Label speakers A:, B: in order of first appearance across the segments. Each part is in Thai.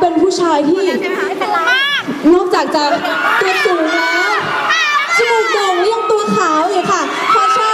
A: เป็นผู้ชายที่ นอกจากจะตัวสูงแล้วจมูกโด่งและยังตัวขาวอยู่ค่ะขอเชิญ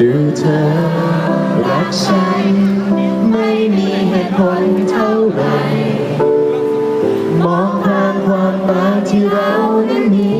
B: ดูเธอ รักฉัน ไม่มีเหตุผลเท่าไร มองผ่านความบางที่เรานั้นมี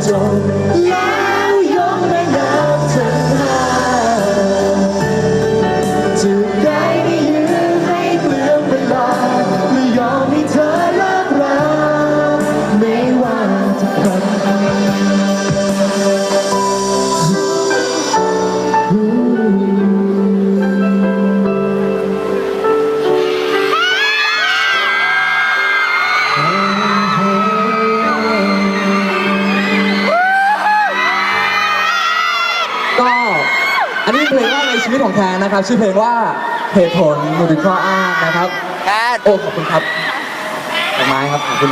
B: 走 อันนี้เพลงว่าใน
C: ชีวิตของแทนนะครับ ชื่อเพลงว่าเหตุผลหนุนข้ออ้างนะครับโอ้ขอบคุณครับดอกไม้ครับขอบคุณ